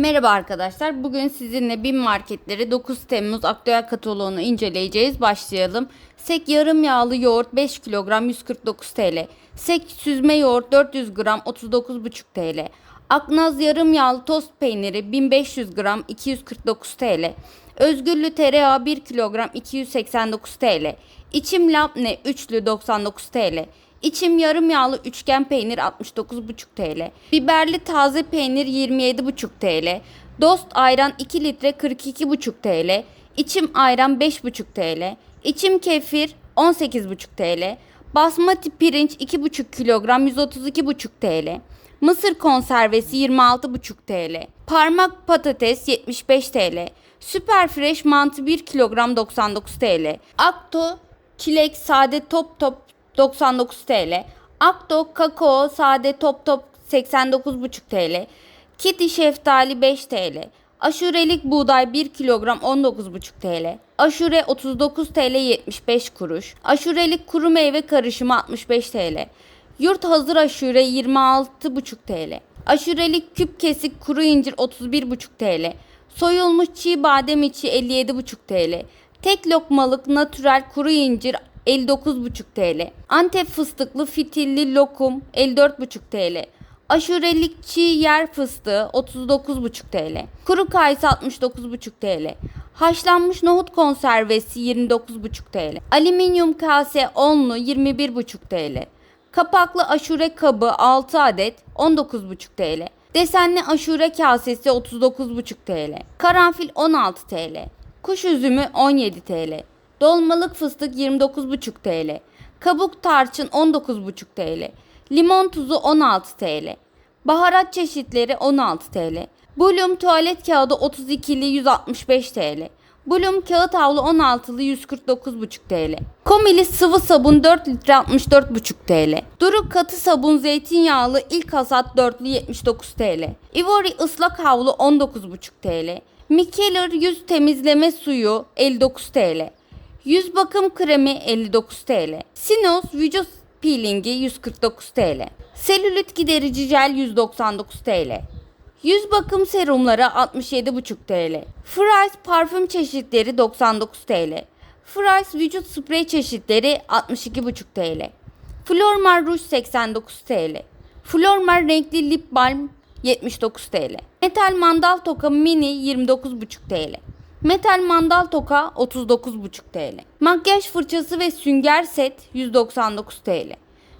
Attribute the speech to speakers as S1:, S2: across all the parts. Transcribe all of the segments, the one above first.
S1: Merhaba arkadaşlar. Bugün sizinle BİM marketleri 9 Temmuz aktüel kataloğunu inceleyeceğiz. Başlayalım. Sek yarım yağlı yoğurt 5 kilogram 149 TL. Sek süzme yoğurt 400 gram 39,5 TL. Aknaz yarım yağlı tost peyniri 1500 gram 249 TL. Özgürlü tereyağı 1 kilogram 289 TL. İçim labne üçlü 99 TL. İçim yarım yağlı üçgen peynir 69,5 TL. Biberli taze peynir 27,5 TL. Dost ayran 2 litre 42,5 TL. İçim ayran 5,5 TL. İçim kefir 18,5 TL. Basmati pirinç 2,5 kilogram 132,5 TL. Mısır konservesi 26,5 TL. Parmak patates 75 TL. Süper fresh mantı 1 kilogram 99 TL. Akto çilek sade top top 99 TL. Akto kakao sade top top 89,5 TL. Kitty şeftali 5 TL. Aşurelik buğday 1 kilogram 19,5 TL. Aşure 39 TL 75 kuruş. Aşurelik kuru meyve karışımı 65 TL. Yurt hazır aşure 26,5 TL. Aşurelik küp kesik kuru incir 31,5 TL. Soyulmuş çiğ badem içi 57,5 TL. Tek lokmalık natürel kuru incir 59,5 TL. Antep fıstıklı fitilli lokum 54,5 TL. Aşurelik çiğ yer fıstığı 39,5 TL. Kuru kayısı 69,5 TL. Haşlanmış nohut konservesi 29,5 TL. Alüminyum kase onlu 21,5 TL. Kapaklı aşure kabı 6 adet 19,5 TL. Desenli aşure kasesi 39,5 TL. Karanfil 16 TL. Kuş üzümü 17 TL. Dolmalık fıstık 29,5 TL. Kabuk tarçın 19,5 TL. Limon tuzu 16 TL. Baharat çeşitleri 16 TL. Bulum tuvalet kağıdı 32'li 165 TL. Bulum kağıt havlu 16'lı 149,5 TL. Komili sıvı sabun 4 litre 64,5 TL. Duruk katı sabun zeytinyağlı ilk hasat 4'lü 79 TL. Ivory ıslak havlu 19,5 TL. Mikeller yüz temizleme suyu 59 TL. Yüz bakım kremi 59 TL. Sinos vücut peelingi 149 TL. Selülit giderici jel 199 TL. Yüz bakım serumları 67,5 TL. Fries parfüm çeşitleri 99 TL. Fries vücut sprey çeşitleri 62,5 TL. Flormar ruj 89 TL. Flormar renkli lip balm 79 TL. Metal mandal toka mini 29,5 TL. Metal mandal toka 39,5 TL. Makyaj fırçası ve sünger set 199 TL.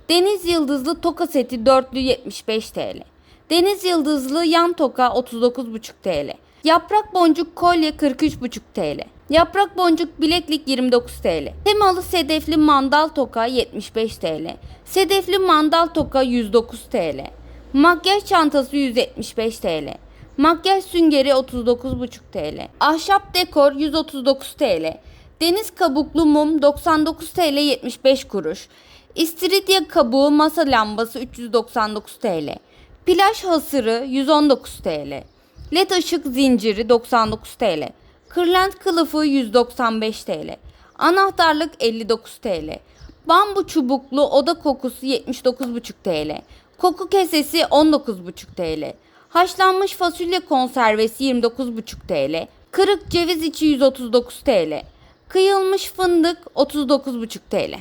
S1: Deniz yıldızlı toka seti dörtlü 75 TL. Deniz yıldızlı yan toka 39,5 TL. Yaprak boncuk kolye 43,5 TL. Yaprak boncuk bileklik 29 TL. Temalı sedefli mandal toka 75 TL. Sedefli mandal toka 109 TL. Makyaj çantası 175 TL. Makyaj süngeri 39,5 TL. Ahşap dekor 139 TL. Deniz kabuklu mum 99 TL 75 kuruş. İstiridye kabuğu masa lambası 399 TL. Plaj hasırı 119 TL. LED ışık zinciri 99 TL. Kırlent kılıfı 195 TL. Anahtarlık 59 TL. Bambu çubuklu oda kokusu 79,5 TL. Koku kesesi 19,5 TL. Haşlanmış fasulye konservesi 29,5 TL. Kırık ceviz içi 139 TL. Kıyılmış fındık 39,5 TL.